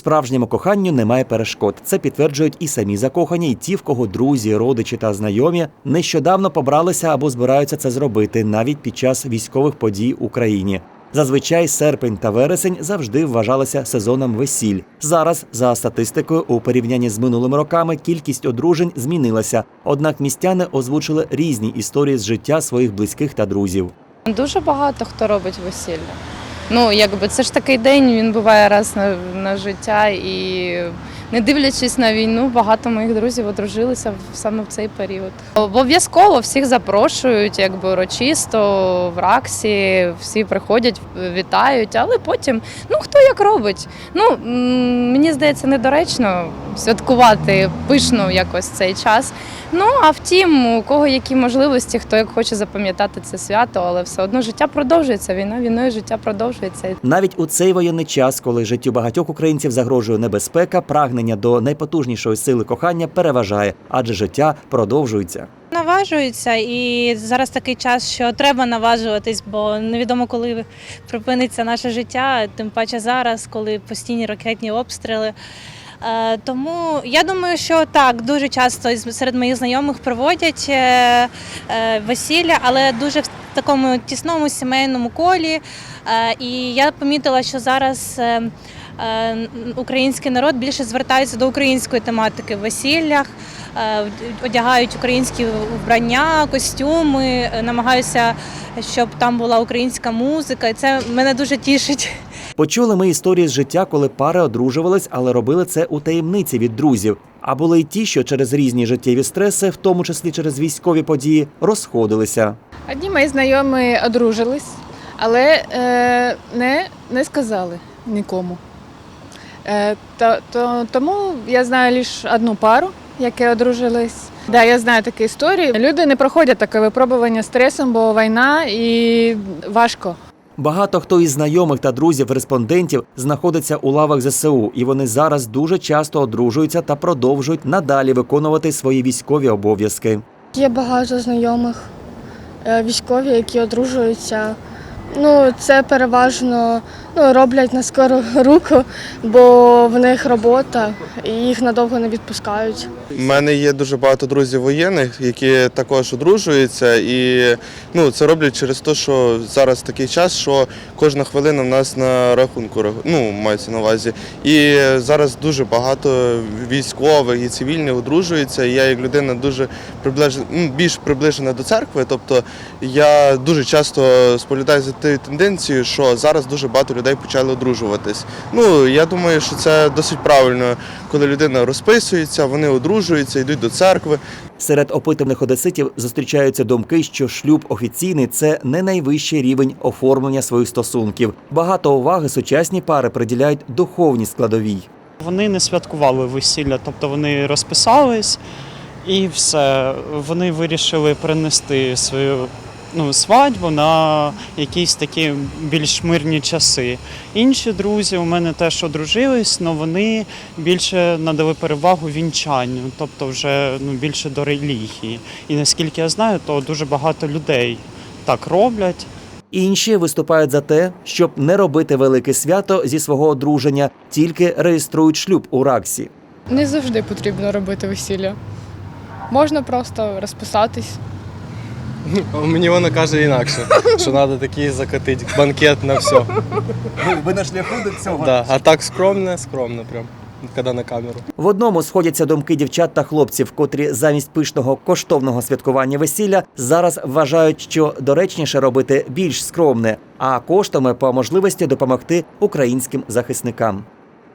Справжньому коханню немає перешкод. Це підтверджують і самі закохані, і ті, в кого друзі, родичі та знайомі нещодавно побралися або збираються це зробити навіть під час військових подій в Україні. Зазвичай серпень та вересень завжди вважалися сезоном весіль. Зараз, за статистикою, у порівнянні з минулими роками кількість одружень змінилася. Однак містяни озвучили різні історії з життя своїх близьких та друзів. Дуже багато хто робить весілля. Ну, якби це ж такий день, він буває раз на, на життя, і не дивлячись на війну, багато моїх друзів одружилися саме в цей період. Обов'язково всіх запрошують, якби урочисто, в раксі, всі приходять, вітають, але потім, ну хто як робить. Ну мені здається, недоречно святкувати пишно якось цей час. Ну а втім, у кого які можливості, хто як хоче запам'ятати це свято, але все одно життя продовжується. Війна війною життя продовжується. Навіть у цей воєнний час, коли життю багатьох українців загрожує небезпека, прагнення до найпотужнішої сили кохання переважає, адже життя продовжується. Наважуються, і зараз такий час, що треба наважуватись, бо невідомо, коли припиниться наше життя, тим паче зараз, коли постійні ракетні обстріли. Е, Тому я думаю, що так дуже часто серед моїх знайомих проводять е, е, весілля, але дуже в такому тісному сімейному колі. І я помітила, що зараз український народ більше звертається до української тематики в весіллях, одягають українські вбрання, костюми, намагаюся, щоб там була українська музика, і це мене дуже тішить. Почули ми історії з життя, коли пари одружувались, але робили це у таємниці від друзів. А були й ті, що через різні життєві стреси, в тому числі через військові події, розходилися. Одні мої знайомі одружились, але е, не, не сказали нікому. Е, то, то, тому я знаю лише одну пару, які одружились. Да, я знаю такі історії. Люди не проходять таке випробування стресом, бо війна і важко. Багато хто із знайомих та друзів респондентів знаходиться у лавах ЗСУ, і вони зараз дуже часто одружуються та продовжують надалі виконувати свої військові обов'язки. Є багато знайомих е, військові, які одружуються. Ну, це переважно ну, роблять на скору руку, бо в них робота і їх надовго не відпускають. У мене є дуже багато друзів воєнних, які також одружуються, і ну, це роблять через те, що зараз такий час, що кожна хвилина в нас на рахунку ну, мається на увазі. І зараз дуже багато військових і цивільних одружуються. І я як людина дуже приближена, ну, більш приближена до церкви. Тобто я дуже часто споглядаю за тією тенденцією, що зараз дуже багато людей почали одружуватись. Ну я думаю, що це досить правильно, коли людина розписується, вони одружуються, йдуть до церкви. Серед опитаних одеситів зустрічаються думки, що шлюб офіційний це не найвищий рівень оформлення своїх стосунків. Багато уваги сучасні пари приділяють духовній складовій. Вони не святкували весілля, тобто вони розписались і все. Вони вирішили перенести свою ну, свадьбу на якісь такі більш мирні часи. Інші друзі у мене теж одружились, але вони більше надали перевагу вінчанню, тобто вже ну, більше до релігії. І наскільки я знаю, то дуже багато людей так роблять. Інші виступають за те, щоб не робити велике свято зі свого одруження, тільки реєструють шлюб у Раксі. Не завжди потрібно робити весілля. Можна просто розписатись. Мені вона каже інакше, що треба такий закатити банкет на все. Ви на шляху до цього. Да. А так скромно, скромно прям, коли на камеру. В одному сходяться думки дівчат та хлопців, котрі замість пишного коштовного святкування весілля зараз вважають, що доречніше робити більш скромне, а коштами по можливості допомогти українським захисникам.